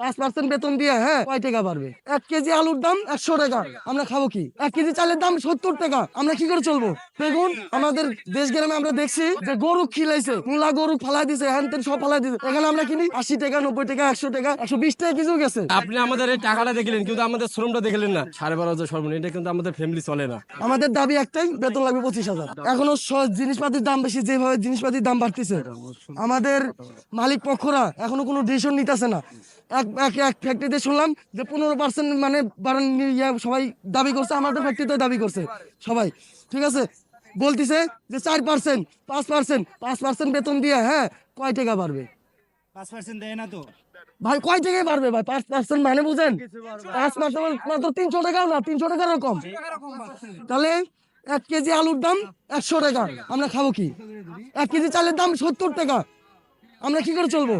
পাঁচ পার্সেন্ট বেতন দিয়ে হ্যাঁ কয় টাকা বাড়বে? এক কেজি আলুর দাম একশো টাকা। আমরা খাব কি? এক কেজি চালের দাম সত্তর টাকা। আমরা কি করে চলবো? আমাদের দেশ গ্রামে আমরা দেখছি যে গরু খিলাইছে মূলা গরু ফালাই দিছে হ্যান তেন সব ফালাই দিছে। এখানে আমরা কিনি আশি টাকা নব্বই টাকা একশো টাকা একশো বিশ টাকা কিছু গেছে। আপনি আমাদের এই টাকাটা দেখলেন কিন্তু আমাদের শ্রমটা দেখলেন না। সাড়ে বারো হাজার সর্বনিম্ন এটা কিন্তু আমাদের ফ্যামিলি চলে না। আমাদের দাবি একটাই বেতন লাগবে পঁচিশ হাজার। এখনও জিনিসপাতির দাম বেশি যেভাবে জিনিসপাতির দাম বাড়তেছে। আমাদের মালিক পক্ষরা এখনও কোনো ডিসিশন নিতেছে না। এক এক এক ফ্যাক্টরিতে শুনলাম যে পনেরো পার্সেন্ট মানে বাড়ান ইয়া সবাই দাবি করছে আমাদের ফ্যাক্টরিতে দাবি করছে সবাই। ঠিক আছে? বলতিছে যে চার পার্সেন্ট পাঁচ পার্সেন্ট পাঁচ পার্সেন্ট বেতন দিয়ে হ্যাঁ কয় টাকা বাড়বে? পাঁচ পার্সেন্ট দেয় না তো? ভাই কয় টাকায় বাড়বে ভাই? পাঁচ পার্সেন্ট মানে বুঝেন? পাঁচ পার্সেন্ট মাত্র তিনশো টাকাও না তিনশো টাকারও কম। তাহলে এক কেজি আলুর দাম একশো টাকা আমরা খাব কি? এক কেজি চালের দাম সত্তর টাকা আমরা কি করে চলবো?